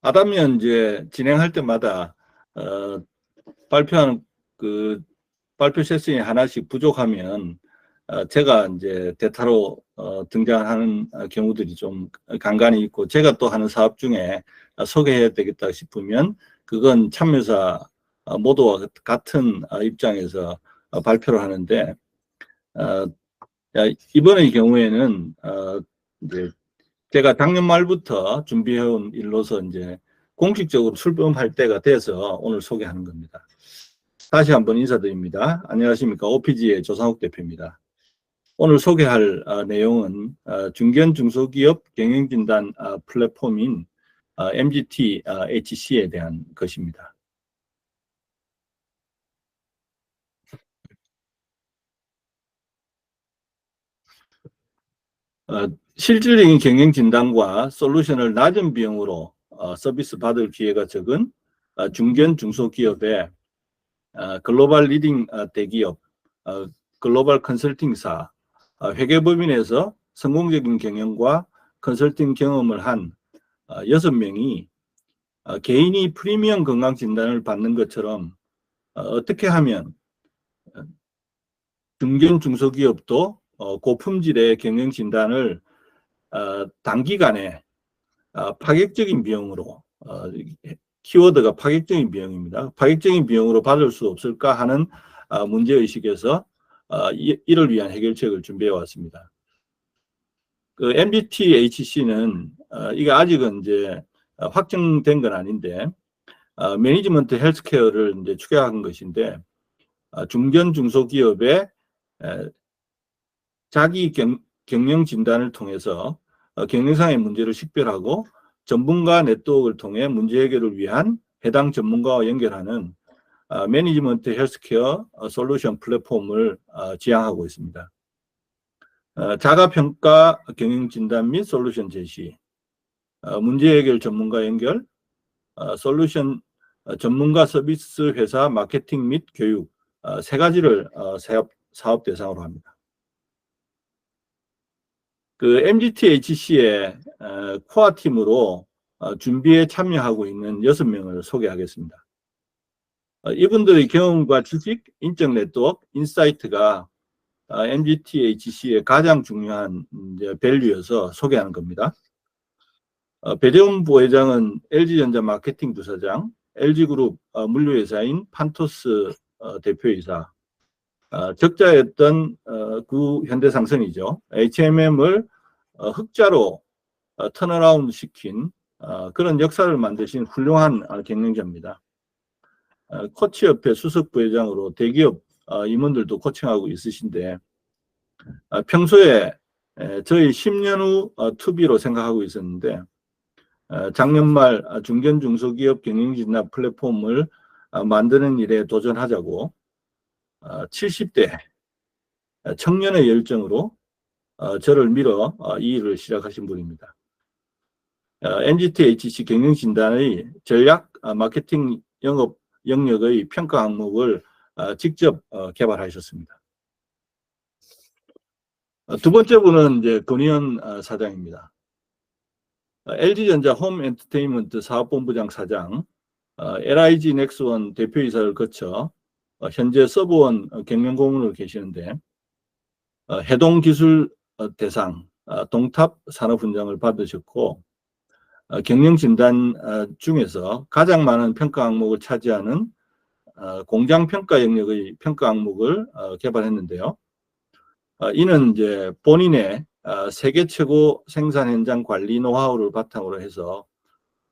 아담면 이제 진행할 때마다 어, 발표하는 그 발표 세션이 하나씩 부족하면 어, 제가 이제 대타로 어, 등장하는 어, 경우들이 좀 간간히 있고 제가 또 하는 사업 중에 어, 소개해야 되겠다 싶으면 그건 참여사 어, 모두와 같은 어, 입장에서 어, 발표를 하는데 어, 야, 이번의 경우에는 어, 이제 제가 작년 말부터 준비해온 일로서 이제 공식적으로 출범할 때가 돼서 오늘 소개하는 겁니다. 다시 한번 인사드립니다. 안녕하십니까. OPG의 조상욱 대표입니다. 오늘 소개할 어, 내용은 어, 중견 중소기업 경영진단 어, 플랫폼인 어, MGT 어, HC에 대한 것입니다. 어, 실질적인 경영 진단과 솔루션을 낮은 비용으로 어, 서비스 받을 기회가 적은 어, 중견 중소기업의 어, 글로벌 리딩 어, 대기업, 어, 글로벌 컨설팅사, 어, 회계법인에서 성공적인 경영과 컨설팅 경험을 한 어, 여섯 명이 어, 개인이 프리미엄 건강 진단을 받는 것처럼 어, 어떻게 하면 어, 중견 중소기업도 어, 고품질의 경영 진단을 어, 단기간에 어, 파격적인 비용으로 어, 키워드가 파격적인 비용입니다. 파격적인 비용으로 받을 수 없을까 하는 어, 문제 의식에서 어, 이, 이를 위한 해결책을 준비해 왔습니다. 그 MBT HC는 어, 이게 아직은 이제 어, 확정된 건 아닌데 어, 매니지먼트 헬스케어를 이제 추격한 것인데 어, 중견 중소기업의 에, 자기 경, 경영 진단을 통해서 어, 경영상의 문제를 식별하고 전문가 네트워크를 통해 문제 해결을 위한 해당 전문가와 연결하는 어, 매니지먼트 헬스케어 어, 솔루션 플랫폼을 어, 지향하고 있습니다. 어, 자가평가 경영 진단 및 솔루션 제시, 어, 문제 해결 전문가 연결, 어, 솔루션 어, 전문가 서비스 회사 마케팅 및 교육 어, 세 가지를 어, 사업, 사업 대상으로 합니다. 그 MGTHC의 어, 코어 팀으로 어, 준비에 참여하고 있는 여섯 명을 소개하겠습니다. 어, 이분들의 경험과 지식, 인적 네트워크, 인사이트가 어, MGTHC의 가장 중요한 이제 밸류여서 소개하는 겁니다. 어, 배재훈 부회장은 LG전자 마케팅 부사장, LG그룹 어, 물류회사인 판토스 어, 대표이사, 어, 적자였던 어, 구 현대상선이죠. HMM을 어, 흑자로 어, 턴어라운드 시킨 어, 그런 역사를 만드신 훌륭한 어, 경영자입니다. 어, 코치협회 수석 부회장으로 대기업 어, 임원들도 코칭하고 있으신데 어, 평소에 에, 저희 10년 후 어, 투비로 생각하고 있었는데 어, 작년 말 어, 중견 중소기업 경영진단 플랫폼을 어, 만드는 일에 도전하자고 어, 70대 청년의 열정으로 어, 저를 밀어 어, 이 일을 시작하신 분입니다. 어, NGTHC 경영진단의 전략 어, 마케팅 영업 영역의 평가 항목을 어, 직접 어, 개발하셨습니다. 어, 두 번째 분은 이제 권희연 어, 사장입니다. 어, LG전자 홈 엔터테인먼트 사업본부장 사장, 어, LIG 넥스원 대표이사를 거쳐 어, 현재 서브원 어, 경영고문으로 계시는데 어, 해동기술 어, 대상 어, 동탑 산업훈장을 받으셨고 어, 경영진단 어, 중에서 가장 많은 평가 항목을 차지하는 어, 공장 평가 영역의 평가 항목을 어, 개발했는데요. 어, 이는 이제 본인의 어, 세계 최고 생산 현장 관리 노하우를 바탕으로 해서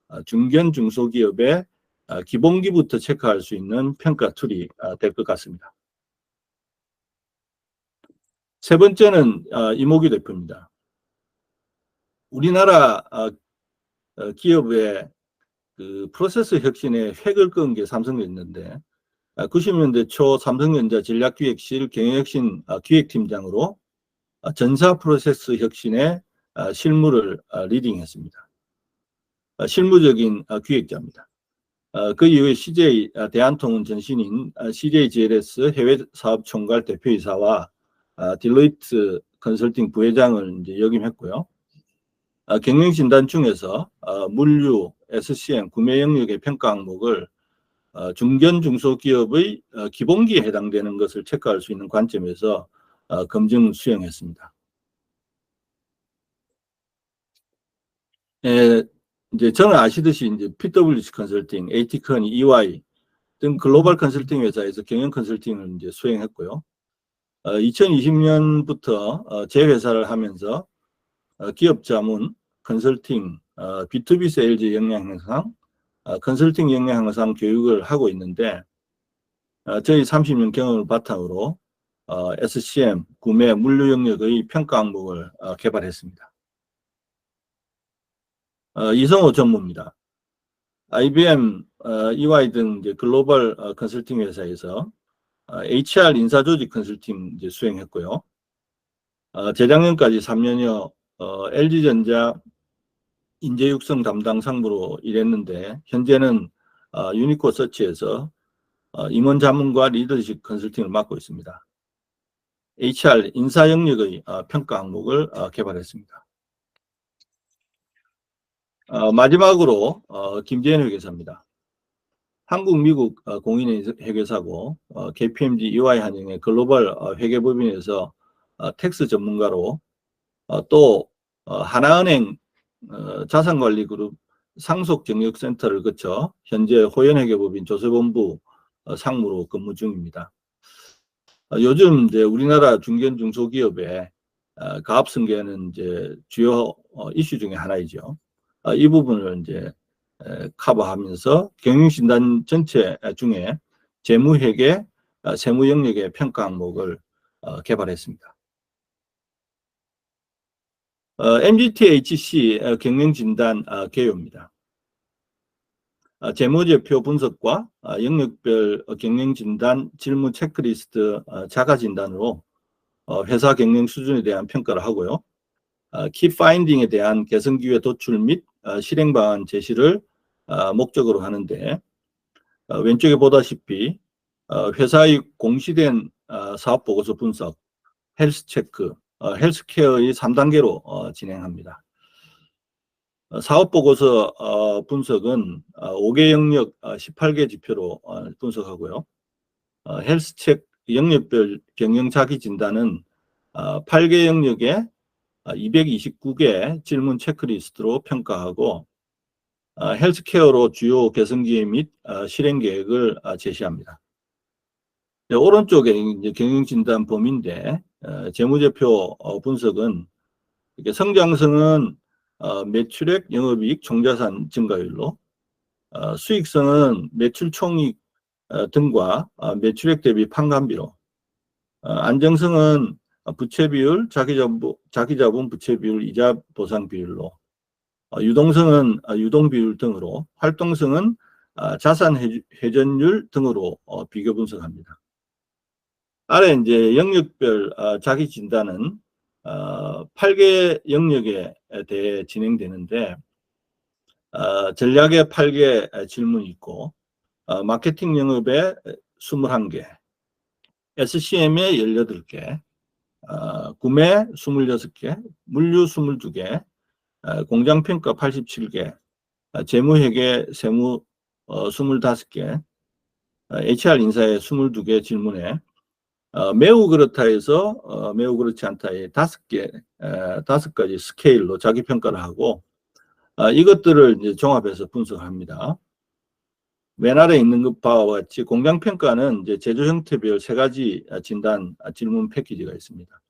어, 중견 중소기업의 어, 기본기부터 체크할 수 있는 평가 툴이 어, 될것 같습니다. 세 번째는 어, 이모규 대표입니다. 우리나라 어, 어, 기업의 그 프로세스 혁신에 획을 그은 게 삼성전자인데 90년대 초 삼성전자 전략기획실 경영혁신 어, 기획팀장으로 어, 전사 프로세스 혁신의 어, 실무를 어, 리딩했습니다. 어, 실무적인 어, 기획자입니다. 어, 그 이후에 CJ 어, 대한통운 전신인 어, CJ GLS 해외 사업 총괄 대표이사와 어, 딜로이트 컨설팅 부회장을 이제 역임했고요. 어, 경영 진단 중에서 어, 물류, SCM 구매 영역의 평가 항목을 어, 중견 중소기업의 어, 기본기에 해당되는 것을 체크할 수 있는 관점에서 어, 검증 수행했습니다. 에, 이제 저는 아시듯이 이제 PwC 컨설팅, AT컨, EY 등 글로벌 컨설팅 회사에서 경영 컨설팅을 이제 수행했고요. 어, 2020년부터 어, 제 회사를 하면서 어, 기업 자문, 컨설팅, 어, B2B 세일즈 역량 향상, 어, 컨설팅 역량 향상 교육을 하고 있는데 어, 저희 30년 경험을 바탕으로 어, SCM 구매 물류 영역의 평가 항목을 어, 개발했습니다. 어, 이성호 전무입니다. IBM, 어, EY 등 이제 글로벌 어, 컨설팅 회사에서 어, HR 인사조직 컨설팅 이제 수행했고요. 어, 재작년까지 3년여 어, LG전자 인재육성 담당 상무로 일했는데 현재는 어, 유니코 서치에서 어, 임원 자문과 리더십 컨설팅을 맡고 있습니다. HR 인사 영역의 어, 평가 항목을 어, 개발했습니다. 어, 마지막으로 어, 김재현 회계사입니다. 한국, 미국 어, 공인의 회계사고 어, KPMG EY 한영의 글로벌 어, 회계법인에서 어, 텍스 전문가로 어, 또 어, 하나은행 어, 자산관리그룹 상속정력센터를 거쳐 현재 호연회계법인 조세본부 어, 상무로 근무 중입니다. 어, 요즘 이제 우리나라 중견 중소기업의 어, 가압 승계는 이제 주요 어, 이슈 중에 하나이죠. 어, 이 부분을 이제 에, 커버하면서 경영진단 전체 중에 재무회계, 어, 세무 영역의 평가 항목을 어, 개발했습니다. 어, MGTHC 어, 경영진단 어, 개요입니다. 어, 재무제표 분석과 어, 영역별 어, 경영진단 질문 체크리스트 어, 자가진단으로 어, 회사 경영 수준에 대한 평가를 하고요. 어, 키파인딩에 대한 개선 기회 도출 및 어, 실행 방안 제시를 어, 목적으로 하는데 어, 왼쪽에 보다시피 어, 회사의 공시된 어, 사업 보고서 분석, 헬스 체크, 어, 헬스케어의 3단계로 어, 진행합니다. 어, 사업 보고서 어, 분석은 어, 5개 영역 어, 18개 지표로 어, 분석하고요. 어, 헬스책 영역별 경영 자기 진단은 어, 8개 영역에 229개 질문 체크리스트로 평가하고 어, 헬스케어로 주요 개선 기회 및 어, 실행 계획을 어, 제시합니다. 네, 오른쪽에 이제 경영 진단 범위인데 어, 재무제표 어, 분석은 성장성은 어, 매출액, 영업이익, 총자산 증가율로 어, 수익성은 매출 총이익 어, 등과 어, 매출액 대비 판관비로 어, 안정성은 부채 비율, 자기 자본, 자기 자본 부채 비율, 이자 보상 비율로 어, 유동성은 어, 유동 비율 등으로 활동성은 어, 자산 회- 회전율 등으로 어, 비교 분석합니다. 아래 이제 영역별 어, 자기 진단은 어, 8개 영역에 대해 진행되는데 어, 전략에 8개 질문이 있고 어, 마케팅 영업에 21개, SCM에 18개, 어, 구매 26개, 물류 22개, 어, 공장 평가 87개, 어, 재무회계 세무 어, 25개, 어, HR 인사에 22개 질문에 어, 매우 그렇다에서 어, 매우 그렇지 않다에 다섯 개, 에, 다섯 가지 스케일로 자기 평가를 하고 어, 이것들을 이제 종합해서 분석합니다. 맨 아래 있는 것 바와 같이 공장 평가는 이제 제조 형태별 세 가지 아, 진단 아, 질문 패키지가 있습니다.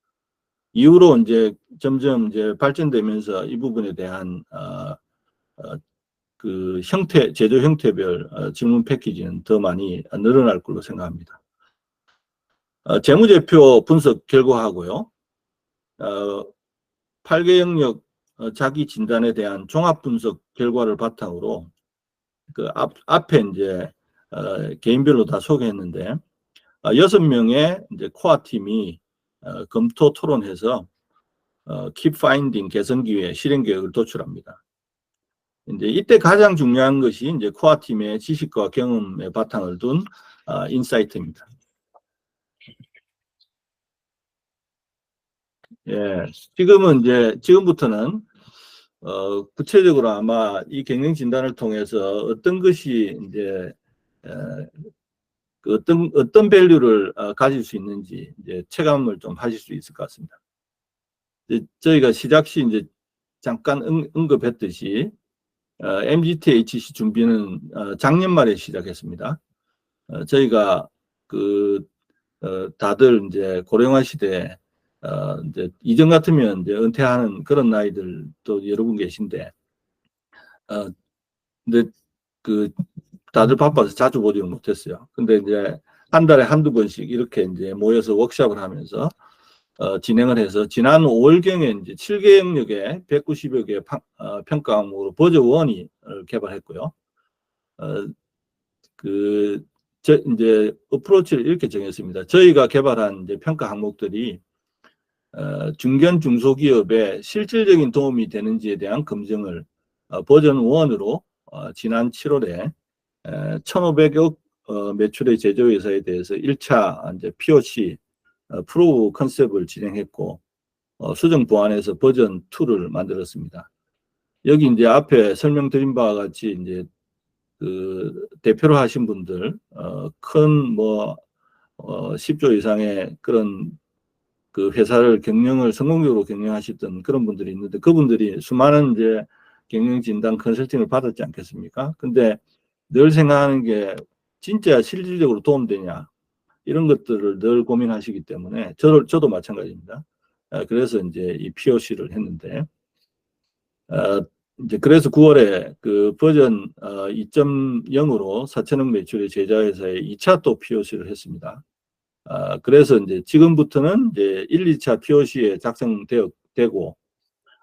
이후로 이제 점점 이제 발전되면서 이 부분에 대한 어, 어, 그 형태 제조 형태별 어, 질문 패키지는 더 많이 늘어날 걸로 생각합니다. 어, 재무제표 분석 결과하고요. 어, 8개 영역 어, 자기 진단에 대한 종합 분석 결과를 바탕으로 그 앞, 앞에 이제 어, 개인별로 다 소개했는데 어, 여섯 명의 이제 코어 팀이 어, 검토 토론해서 어, keep finding 개선 기회 실행 계획을 도출합니다. 이제 이때 가장 중요한 것이 이제 코어 팀의 지식과 경험에 바탕을 둔 어, 인사이트입니다. 예, 지금은 이제 지금부터는 어, 구체적으로 아마 이 경영 진단을 통해서 어떤 것이 이제 에, 그 어떤 어떤 밸류를 어, 가질 수 있는지 이제 체감을 좀 하실 수 있을 것 같습니다. 저희가 시작 시 이제 잠깐 응, 언급했듯이 어, MGTHC 준비는 어, 작년 말에 시작했습니다. 어, 저희가 그 어, 다들 이제 고령화 시대에 어, 이제 이전 같으면 이제 은퇴하는 그런 나이들도 여러 분 계신데, 어, 근데 그 다들 바빠서 자주 보지는 못했어요. 근데 이제 한 달에 한두 번씩 이렇게 이제 모여서 워크샵을 하면서 어, 진행을 해서 지난 5월경에 이제 7개 영역에 190여 개 파- 어, 평가 항목으로 버저 원이 개발했고요. 어, 그, 저, 이제 어프로치를 이렇게 정했습니다. 저희가 개발한 이제 평가 항목들이 어, 중견 중소기업에 실질적인 도움이 되는지에 대한 검증을 어, 버전 1으로 어, 지난 7월에 1,500억 어, 매출의 제조회사에 대해서 1차 이제 POC 어, 프로브 컨셉을 진행했고 어, 수정 보완해서 버전 2를 만들었습니다. 여기 이제 앞에 설명드린 바와 같이 이제 그 대표로 하신 분들 어, 큰뭐 어, 10조 이상의 그런 그 회사를 경영을 성공적으로 경영하셨던 그런 분들이 있는데 그분들이 수많은 이제 경영 진단 컨설팅을 받았지 않겠습니까? 근데 늘 생각하는 게 진짜 실질적으로 도움되냐 이런 것들을 늘 고민하시기 때문에 저도, 저도 마찬가지입니다. 아, 그래서 이제 이 POC를 했는데 어, 이제 그래서 9월에 그 버전 어, 2.0으로 4천억 매출의 제자회사에 2차 또 POC를 했습니다. 아, 그래서 이제 지금부터는 이제 1, 2차 POC에 작성되어 되고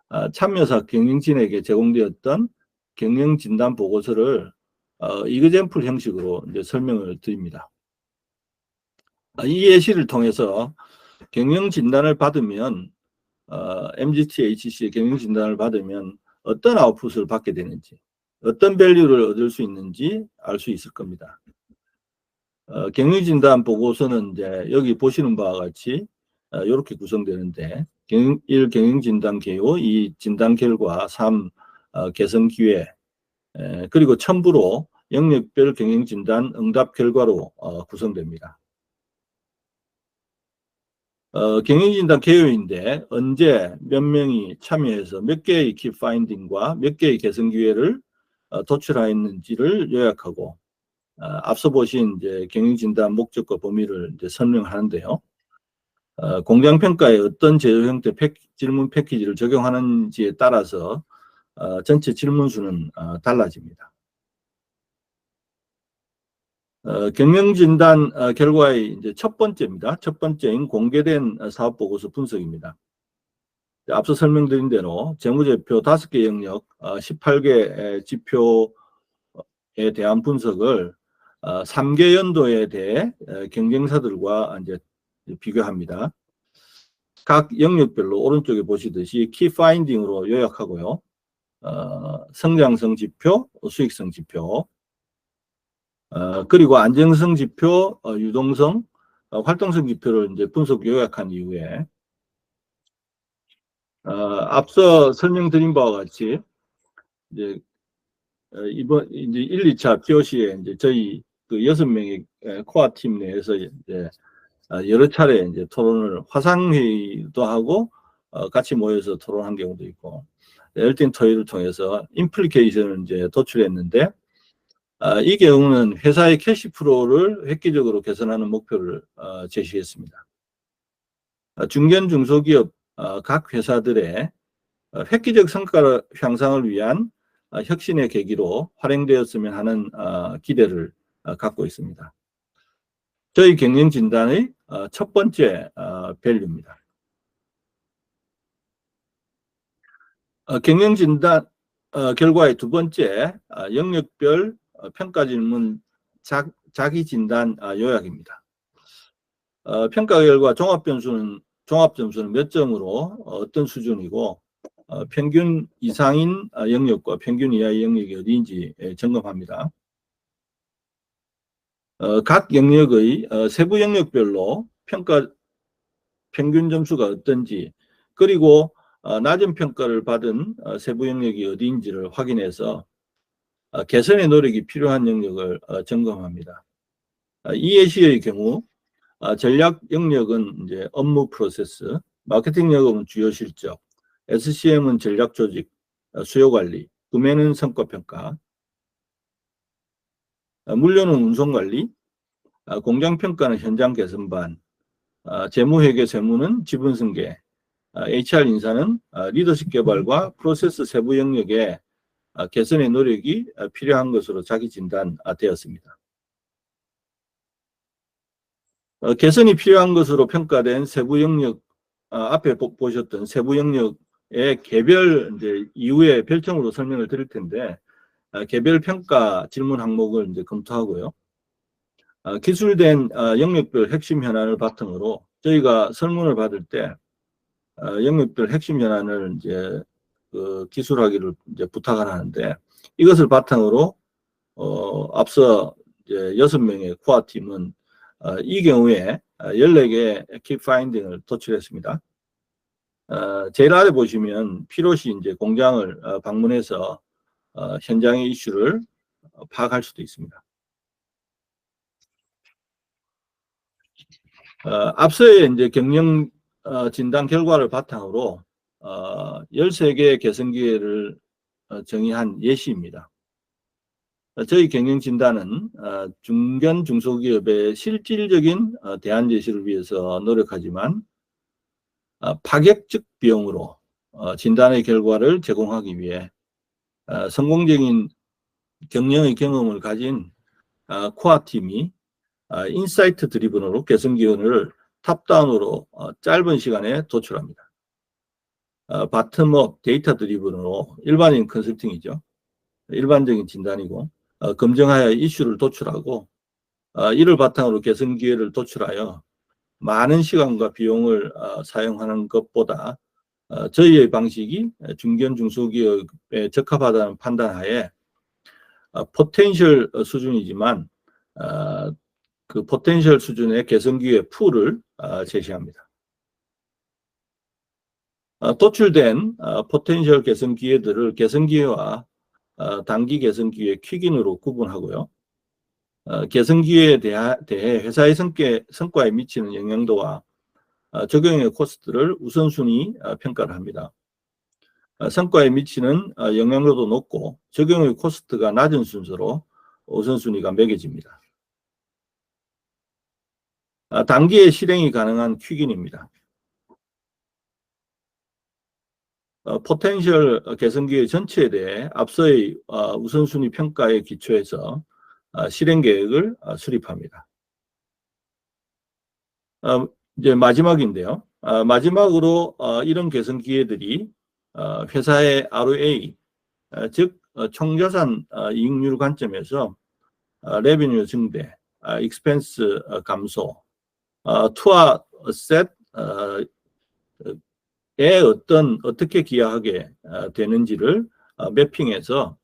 아, 참여사 경영진에게 제공되었던 경영 진단 보고서를 어, 이그젠플 형식으로 이제 설명을 드립니다. 아, 이 예시를 통해서 경영 진단을 받으면 어, MGT-HC의 경영 진단을 받으면 어떤 아웃풋을 받게 되는지, 어떤 밸류를 얻을 수 있는지 알 수 있을 겁니다. 어, 경영진단 보고서는 이제 여기 보시는 바와 같이 어, 이렇게 구성되는데 경영, 1. 경영진단 개요 2. 진단 결과 3. 어, 개선 기회 에, 그리고 첨부로 영역별 경영진단 응답 결과로 어, 구성됩니다. 어, 경영진단 개요인데 언제 몇 명이 참여해서 몇 개의 키 파인딩과 몇 개의 개선 기회를 어, 도출하였는지를 요약하고 어, 앞서 보신 이제 경영진단 목적과 범위를 이제 설명하는데요. 어, 공장 평가에 어떤 제조 형태 패, 질문 패키지를 적용하는지에 따라서 어, 전체 질문 수는 어, 달라집니다. 어, 경영진단 어, 결과의 이제 첫 번째입니다. 첫 번째인 공개된 어, 사업 보고서 분석입니다. 앞서 설명드린 대로 재무제표 5개 영역, 어, 18개 지표에 대한 분석을 어, 3개 연도에 대해 어, 경쟁사들과 이제 비교합니다. 각 영역별로 오른쪽에 보시듯이 키 파인딩으로 요약하고요. 어, 성장성 지표, 수익성 지표, 어, 그리고 안정성 지표, 어, 유동성, 어, 활동성 지표를 이제 분석 요약한 이후에 어, 앞서 설명드린 바와 같이 이제 어, 이번 이제 1, 2차 POC에 이제 저희 그 여섯 명의 에, 코어 팀 내에서 이제 어, 여러 차례 이제 토론을 화상 회의도 하고 어, 같이 모여서 토론한 경우도 있고 열띤 토의를 통해서 인플리케이션을 이제 도출했는데 아, 이 경우는 회사의 캐시프로를 획기적으로 개선하는 목표를 어, 제시했습니다. 아, 중견 중소기업 어, 각 회사들의 어, 획기적 성과 향상을 위한 어, 혁신의 계기로 활용되었으면 하는 어, 기대를 어, 갖고 있습니다. 저희 경영 진단의 어, 첫 번째 어, 밸류입니다. 어, 경영 진단 어, 결과의 두 번째 어, 영역별 어, 평가 질문 자, 자기 진단 아, 요약입니다. 어, 평가 결과 종합 변수는 종합 점수는 몇 점으로 어, 어떤 수준이고 어, 평균 이상인 어, 영역과 평균 이하의 영역이 어디인지 예, 점검합니다. 어, 각 영역의 어, 세부 영역별로 평가 평균 점수가 어떤지 그리고 어, 낮은 평가를 받은 어, 세부 영역이 어디인지를 확인해서 어, 개선의 노력이 필요한 영역을 어, 점검합니다. 어, 이 예시의 경우 어, 전략 영역은 이제 업무 프로세스, 마케팅 영역은 주요 실적, SCM은 전략 조직, 어, 수요 관리, 구매는 성과 평가, 어, 물류는 운송 관리, 어, 공장 평가는 현장 개선반, 어, 재무회계 세무는 지분 승계, 어, HR 인사는 어, 리더십 개발과 프로세스 세부 영역에 어, 개선의 노력이 어, 필요한 것으로 자기 진단되었습니다. 어, 개선이 필요한 것으로 평가된 세부 영역 어, 앞에 보- 보셨던 세부 영역의 개별 이제 이후에 별점으로 설명을 드릴 텐데 어, 개별 평가 질문 항목을 이제 검토하고요. 어, 기술된 어, 영역별 핵심 현안을 바탕으로 저희가 설문을 받을 때 어, 영역별 핵심 현안을 이제 그 기술하기를 이제 부탁을 하는데 이것을 바탕으로 어, 앞서 이제 여섯 명의 코어 팀은 어, 이 경우에 어, 14개 키 파인딩을 도출했습니다. 어, 제일 아래 보시면 필요시 이제 공장을 어, 방문해서 어, 현장의 이슈를 어, 파악할 수도 있습니다. 어, 앞서의 이제 경영 어, 진단 결과를 바탕으로 어, 13개의 개선 기회를 어, 정의한 예시입니다. 어, 저희 경영 진단은 어, 중견 중소기업의 실질적인 어, 대안 제시를 위해서 노력하지만 어, 파격적 비용으로 어, 진단의 결과를 제공하기 위해 어, 성공적인 경영의 경험을 가진 어, 코어 팀이 어, 인사이트 드리븐으로 개선 기원을 탑다운으로 어, 짧은 시간에 도출합니다. 어, 바텀업 데이터 드리븐으로 일반인 컨설팅이죠. 일반적인 진단이고 어, 검증하여 이슈를 도출하고 어, 이를 바탕으로 개선 기회를 도출하여 많은 시간과 비용을 어, 사용하는 것보다 어, 저희의 방식이 중견 중소기업에 적합하다는 판단하에 어, 포텐셜 수준이지만 어, 그 포텐셜 수준의 개선 기회 풀을 어, 제시합니다. 어, 도출된 어, 포텐셜 개선 기회들을 개선 기회와 어, 단기 개선 기회 퀵인으로 구분하고요. 어, 개선 기회에 대해 회사의 성과에 미치는 영향도와 어, 적용의 코스트를 우선순위 어, 평가를 합니다. 어, 성과에 미치는 어, 영향도도 높고 적용의 코스트가 낮은 순서로 우선순위가 매겨집니다. 아, 단기에 실행이 가능한 퀵인입니다. 어, 포텐셜 개선 기회 전체에 대해 앞서의 어, 우선순위 평가에 기초해서 어, 실행 계획을 어, 수립합니다. 어, 이제 마지막인데요. 어, 마지막으로 어, 이런 개선 기회들이 어, 회사의 ROA, 어, 즉 어, 총자산 어, 이익률 관점에서 어, 레베뉴 증대, 어, 익스펜스 어, 감소, 어, 투하 셋 어, 에 어떤 어떻게 기여하게 어, 되는지를 어, 매핑해서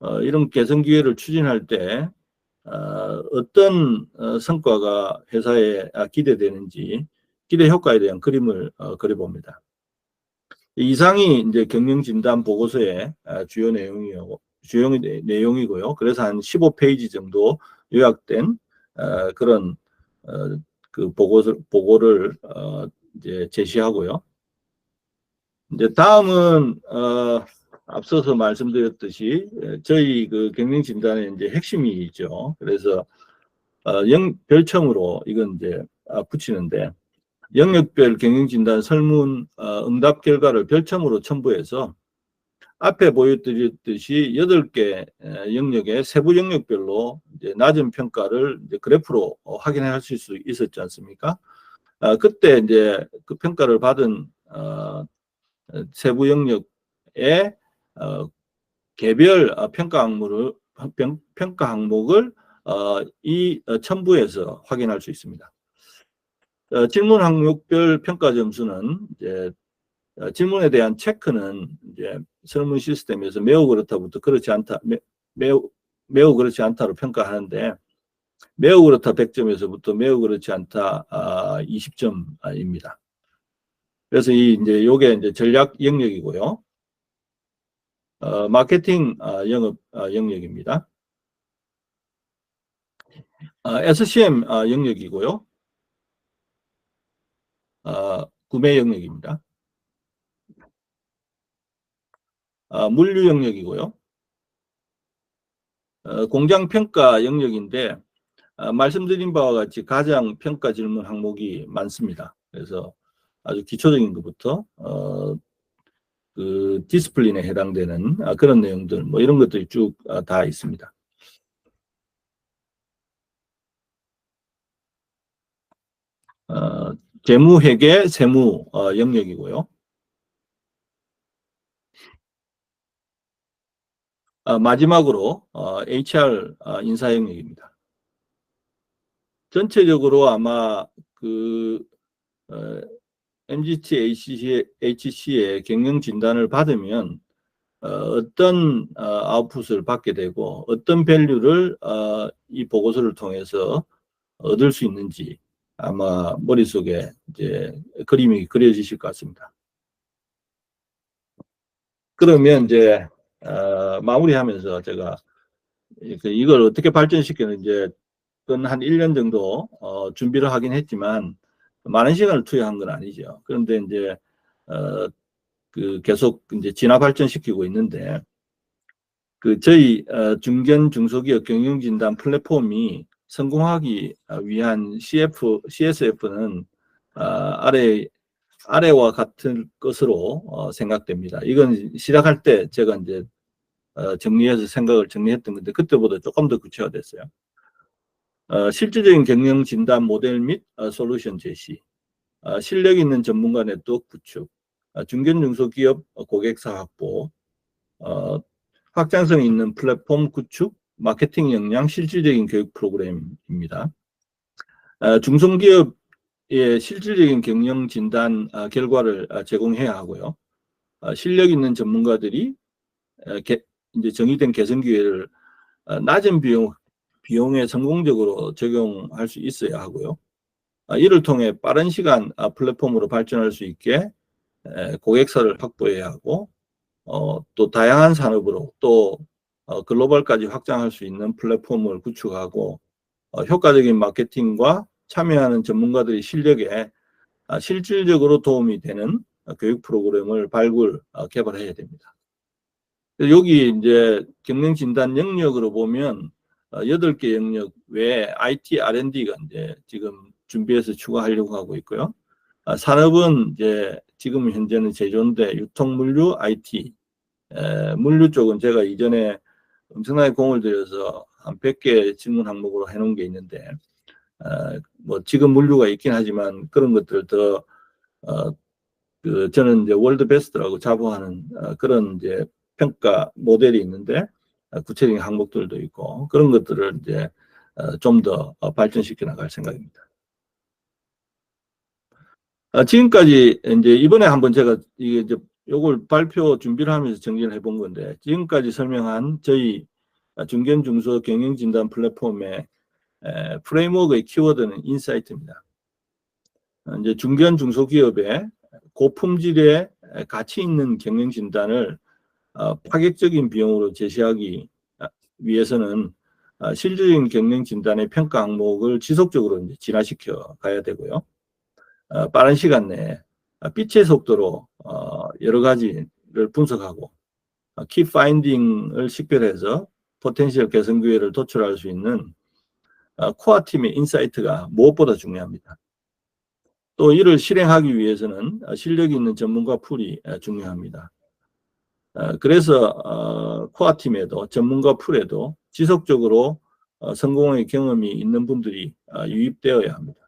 어, 이런 개선 기회를 추진할 때 어, 어떤 어, 성과가 회사에 아, 기대되는지 기대 효과에 대한 그림을 어, 그려봅니다. 이상이 이제 경영 진단 보고서의 아, 주요 내용이요 주요 내- 내용이고요. 그래서 한 15페이지 정도 요약된 어, 그런 어, 그 보고서 보고를 어, 이제 제시하고요. 이제 다음은 어, 앞서서 말씀드렸듯이 에, 저희 그 경영 진단의 이제 핵심이죠. 그래서 어, 영 별첨으로 이건 이제 아, 붙이는데 영역별 경영 진단 설문 어, 응답 결과를 별첨으로 첨부해서 앞에 보여드렸듯이 여덟 개 에, 영역의 세부 영역별로 이제 낮은 평가를 이제 그래프로 어, 확인하실 수 있었지 않습니까? 아, 그때 이제 그 평가를 받은 어, 세부 영역의 어, 개별 어, 평가 항목을 평- 평가 항목을 어, 이 어, 첨부에서 확인할 수 있습니다. 어, 질문 항목별 평가 점수는 이제 어, 질문에 대한 체크는 이제 설문 시스템에서 매우 그렇다부터 그렇지 않다 매, 매우 매우 그렇지 않다로 평가하는데 매우 그렇다 100점에서부터 매우 그렇지 않다 아, 20점입니다. 그래서 이 이제 요게 이제 전략 영역이고요. 어, 마케팅 어, 영업 어, 영역입니다. 어, SCM 어, 영역이고요. 어, 구매 영역입니다. 어, 물류 영역이고요. 어, 공장 평가 영역인데 어, 말씀드린 바와 같이 가장 평가 질문 항목이 많습니다. 그래서 아주 기초적인 것부터 어, 그 디스플린에 해당되는 아, 그런 내용들 뭐 이런 것들이 쭉 다 있습니다. 어, 재무회계 세무 어, 영역이고요. 어, 마지막으로 어, HR 어, 인사 영역입니다. 전체적으로 아마 그 어, MGT HC의, HC의 경영 진단을 받으면 어, 떤 어, 아웃풋을 받게 되고 어떤 밸류를 어, 이 보고서를 통해서 얻을 수 있는지 아마 머릿속에 이제 그림이 그려지실 것 같습니다. 그러면 이제 어, 마무리하면서 제가 그 이걸 어떻게 발전시키는지 한 1년 정도 어, 준비를 하긴 했지만 많은 시간을 투여한 건 아니죠. 그런데 이제 어, 그 계속 이제 진화 발전시키고 있는데 그 저희 어, 중견 중소기업 경영진단 플랫폼이 성공하기 위한 CF, CSF는 어, 아래 아래와 같은 것으로 어, 생각됩니다. 이건 시작할 때 제가 이제 어, 정리해서 생각을 정리했던 건데 그때보다 조금 더 구체화됐어요. 어, 실질적인 경영 진단 모델 및 어, 솔루션 제시, 어, 실력 있는 전문가 네트워크 구축, 어, 중견 중소기업 고객사 확보, 어, 확장성 있는 플랫폼 구축, 마케팅 역량, 실질적인 교육 프로그램입니다. 어, 중소기업의 실질적인 경영 진단 어, 결과를 어, 제공해야 하고요. 어, 실력 있는 전문가들이 어, 개, 이제 정의된 개선 기회를 어, 낮은 비용 비용에 성공적으로 적용할 수 있어야 하고요. 아, 이를 통해 빠른 시간 아, 플랫폼으로 발전할 수 있게 고객사를 확보해야 하고 어, 또 다양한 산업으로 또 어, 글로벌까지 확장할 수 있는 플랫폼을 구축하고 어, 효과적인 마케팅과 참여하는 전문가들의 실력에 아, 실질적으로 도움이 되는 교육 프로그램을 발굴 개발해야 됩니다. 여기 이제 경영 진단 영역으로 보면 어, 여덟 개 영역 외에 IT R&D가 이제 지금 준비해서 추가하려고 하고 있고요. 아, 산업은 이제 지금 현재는 제조인데 유통 물류 IT 물류 쪽은 제가 이전에 엄청나게 공을 들여서 한 100개 질문 항목으로 해놓은 게 있는데 어, 뭐 지금 물류가 있긴 하지만 그런 것들 더 어, 그 저는 이제 월드 베스트라고 자부하는 어, 그런 이제 평가 모델이 있는데 어, 구체적인 항목들도 있고 그런 것들을 이제 어, 좀더 어, 발전시켜 나갈 생각입니다. 지금까지 이제 이번에 한번 제가 이게 이제 요걸 발표 준비를 하면서 정리를 해본 건데 지금까지 설명한 저희 중견 중소 경영 진단 플랫폼의 프레임워크의 키워드는 인사이트입니다. 이제 중견 중소기업의 고품질의 가치 있는 경영 진단을 어, 파격적인 비용으로 제시하기 위해서는 어, 실질적인 경영 진단의 평가 항목을 지속적으로 이제 진화시켜 가야 되고요. 어, 빠른 시간 내에 빛의 속도로 여러 가지를 분석하고 키 파인딩을 식별해서 포텐셜 개선 기회를 도출할 수 있는 코어 팀의 인사이트가 무엇보다 중요합니다. 또 이를 실행하기 위해서는 실력 있는 전문가 풀이 중요합니다. 어, 그래서 어, 코아 팀에도 전문가 풀에도 지속적으로 어, 성공의 경험이 있는 분들이 유입되어야 합니다.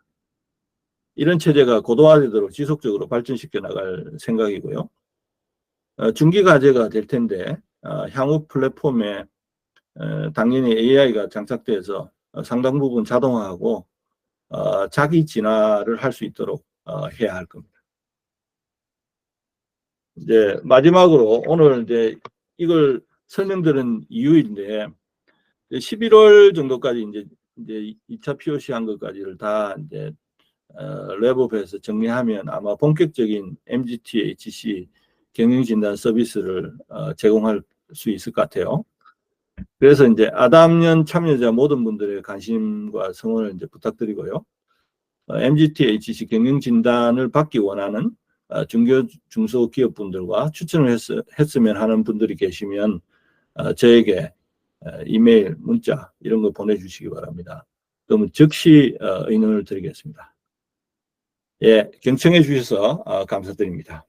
이런 체제가 고도화되도록 지속적으로 발전시켜 나갈 생각이고요. 중기 과제가 될 텐데 향후 플랫폼에 당연히 AI가 장착돼서 상당 부분 자동화하고 자기 진화를 할 수 있도록 해야 할 겁니다. 이제 마지막으로 오늘 이제 이걸 설명드린 이유인데 11월 정도까지 이제 이제 2차 POC 한 것까지를 다 이제 어, 랩업해서 정리하면 아마 본격적인 MGTHC 경영진단 서비스를 어, 제공할 수 있을 것 같아요. 그래서 이제 아담년 참여자 모든 분들의 관심과 성원을 이제 부탁드리고요. 어, MGTHC 경영진단을 받기 원하는 어, 중교 중소기업 분들과 추천을 했, 했으면 하는 분들이 계시면 어, 저에게 어, 이메일, 문자 이런 거 보내주시기 바랍니다. 그러면 즉시 어, 의논을 드리겠습니다. 예, 경청해 주셔서 어, 감사드립니다.